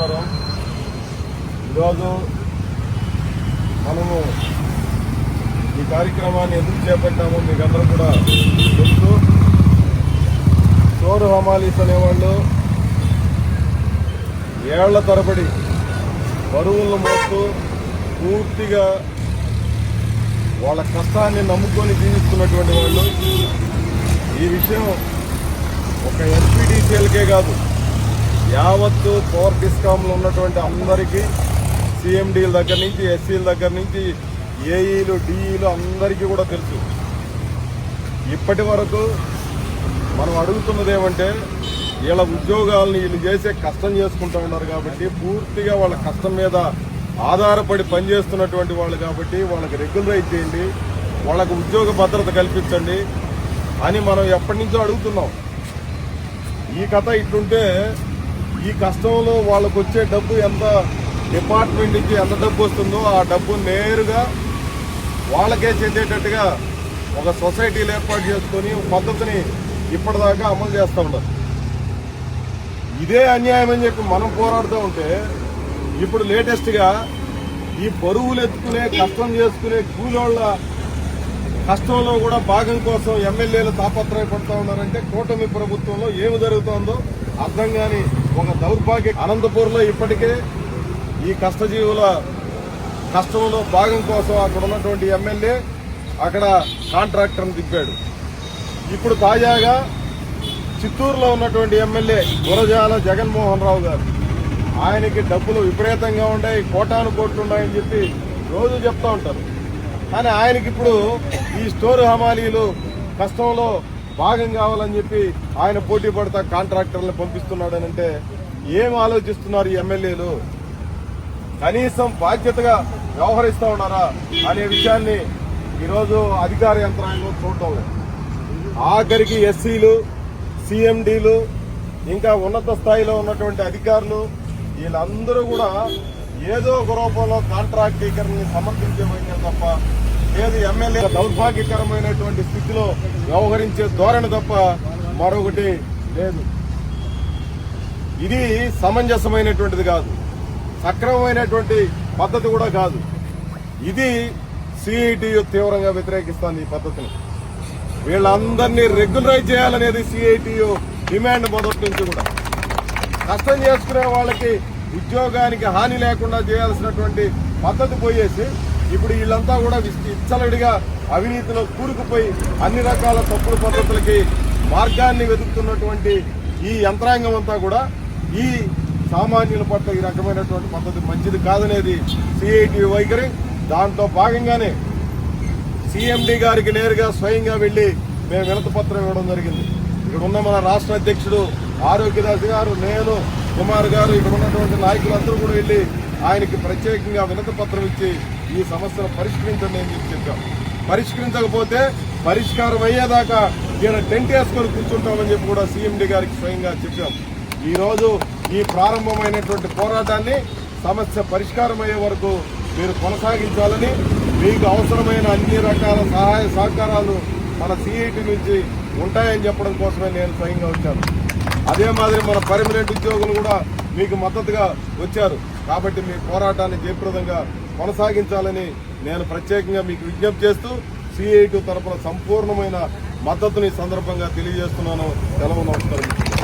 నమస్కారం. ఈరోజు మనము ఈ కార్యక్రమాన్ని ఎందుకు చేపట్టామో మీకు అందరూ కూడా తెలుసు. చోరు హమాలీస్ అనేవాళ్ళు ఏళ్ళ తరబడి బరువులను మోస్తూ పూర్తిగా వాళ్ళ కష్టాన్ని నమ్ముకొని జీవిస్తున్నటువంటి వాళ్ళు. ఈ విషయం ఒక ఎస్పీడీసీఎల్కే కాదు. యావత్తు పవర్ డిస్కామ్లో ఉన్నటువంటి అందరికీ సిఎండీల దగ్గర నుంచి ఎస్సీల దగ్గర నుంచి ఏఈలు డిఈలు అందరికీ కూడా తెలుసు. ఇప్పటి వరకు మనం అడుగుతున్నది ఏమంటే వీళ్ళ ఉద్యోగాలను వీళ్ళు చేసే కష్టం చేసుకుంటూ ఉన్నారు కాబట్టి పూర్తిగా వాళ్ళ కష్టం మీద ఆధారపడి పనిచేస్తున్నటువంటి వాళ్ళు కాబట్టి వాళ్ళకి రెగ్యులరైజ్ చేయండి వాళ్ళకు ఉద్యోగ భద్రత కల్పించండి అని మనం ఎప్పటి నుంచో అడుగుతున్నాం. ఈ కథ ఇట్లుంటే ఈ కష్టంలో వాళ్ళకు వచ్చే డబ్బు ఎంత డిపార్ట్మెంట్ ఎంత డబ్బు వస్తుందో ఆ డబ్బు నేరుగా వాళ్ళకే చెందేటట్టుగా ఒక సొసైటీలు ఏర్పాటు చేసుకొని పద్ధతిని ఇప్పటిదాకా అమలు చేస్తూ ఉన్నారు. ఇదే అన్యాయం అని చెప్పి మనం పోరాడుతూ ఉంటే ఇప్పుడు లేటెస్ట్గా ఈ బరువులు ఎత్తుకునే కష్టం చేసుకునే కూలోళ్ళ కష్టంలో కూడా భాగం కోసం ఎమ్మెల్యేలు తాపత్రయపడుతూ ఉన్నారంటే కూటమి ప్రభుత్వంలో ఏమి జరుగుతోందో అర్థం కాని ఒక దౌర్భాగ్య అనంతపూర్లో ఇప్పటికే ఈ కష్టజీవుల కష్టంలో భాగం కోసం అక్కడ ఉన్నటువంటి ఎమ్మెల్యే అక్కడ కాంట్రాక్టర్ని దిప్పాడు ఇప్పుడు తాజాగా చిత్తూరులో ఉన్నటువంటి ఎమ్మెల్యే గురజాల జగన్మోహన్ రావు గారు ఆయనకి డబ్బులు విపరీతంగా ఉన్నాయి కోటాను కోట్లు ఉన్నాయని చెప్పి రోజు చెప్తా ఉంటారు. కానీ ఆయనకి ఇప్పుడు ఈ స్టోర్ హమాలీలు కష్టంలో భాగం కావాలని చెప్పి ఆయన పోటీ పడతా కాంట్రాక్టర్లను పంపిస్తున్నాడని అంటే ఏం ఆలోచిస్తున్నారు ఈ ఎమ్మెల్యేలు? కనీసం బాధ్యతగా వ్యవహరిస్తూ ఉన్నారా అనే విషయాన్ని ఈరోజు అధికార యంత్రాంగం చూడటం లేదు. ఆఖరికి ఎస్సీలు సిఎండీలు ఇంకా ఉన్నత స్థాయిలో ఉన్నటువంటి అధికారులు వీళ్ళందరూ కూడా ఏదో ఒక రూపంలో కాంట్రాక్టీకరణని సమర్థించే తప్ప లేదు. ఎమ్మెల్యే దౌర్భాగ్యకరమైనటువంటి స్థితిలో వ్యవహరించే ధోరణి తప్ప మరొకటి లేదు. ఇది సమంజసమైనటువంటిది కాదు. సక్రమమైనటువంటి పద్ధతి కూడా కాదు. ఇది సిఐటియు తీవ్రంగా వ్యతిరేకిస్తుంది ఈ పద్ధతిని. వీళ్ళందరినీ రెగ్యులరైజ్ చేయాలనేది సిఐటియు డిమాండ్ మొదటి నుంచి కూడా. కష్టం చేసుకునే వాళ్ళకి ఉద్యోగానికి హాని లేకుండా చేయాల్సినటువంటి పద్ధతి పోయేసి ఇప్పుడు వీళ్ళంతా కూడా ఇచ్చలడిగా అవినీతిలో కూరుకుపోయి అన్ని రకాల తప్పుడు పద్ధతులకి మార్గాన్ని వెతుకుతున్నటువంటి ఈ యంత్రాంగం అంతా కూడా ఈ సామాన్యుల పట్ల ఈ రకమైనటువంటి పద్ధతి మంచిది కాదనేది సిఐటి వైఖరి. దాంతో భాగంగానే సీఎండి గారికి నేరుగా స్వయంగా వెళ్ళి మేము వినతపత్రం ఇవ్వడం జరిగింది. ఇక్కడ ఉన్న మన రాష్ట్ర అధ్యక్షుడు ఆరోగ్యదాస్ గారు నేను కుమార్ గారు ఇక్కడ ఉన్నటువంటి నాయకులందరూ కూడా వెళ్ళి ఆయనకి ప్రత్యేకంగా వినతపత్రం ఇచ్చి ఈ సమస్యను పరిష్కరించండి అని చెప్పి చెప్పాం. పరిష్కరించకపోతే పరిష్కారం అయ్యేదాకా ఈయన టెంట్ వేసుకొని కూర్చుంటామని చెప్పి కూడా సీఎండి గారికి స్వయంగా చెప్పాం. ఈరోజు ఈ ప్రారంభమైనటువంటి పోరాటాన్ని సమస్య పరిష్కారం అయ్యే వరకు మీరు కొనసాగించాలని మీకు అవసరమైన అన్ని రకాల సహాయ సహకారాలు మన సిఐటి నుంచి ఉంటాయని చెప్పడం కోసమే నేను స్వయంగా వచ్చాను. అదే మాదిరి మన పర్మనెంట్ ఉద్యోగులు కూడా మీకు మద్దతుగా వచ్చారు. కాబట్టి మీ పోరాటాన్ని జయప్రదంగా కొనసాగించాలని నేను ప్రత్యేకంగా మీకు విజ్ఞప్తి చేస్తూ సిఐటి తరపున సంపూర్ణమైన మద్దతుని సందర్భంగా తెలియజేస్తున్నాను. సెలవు నమస్కారం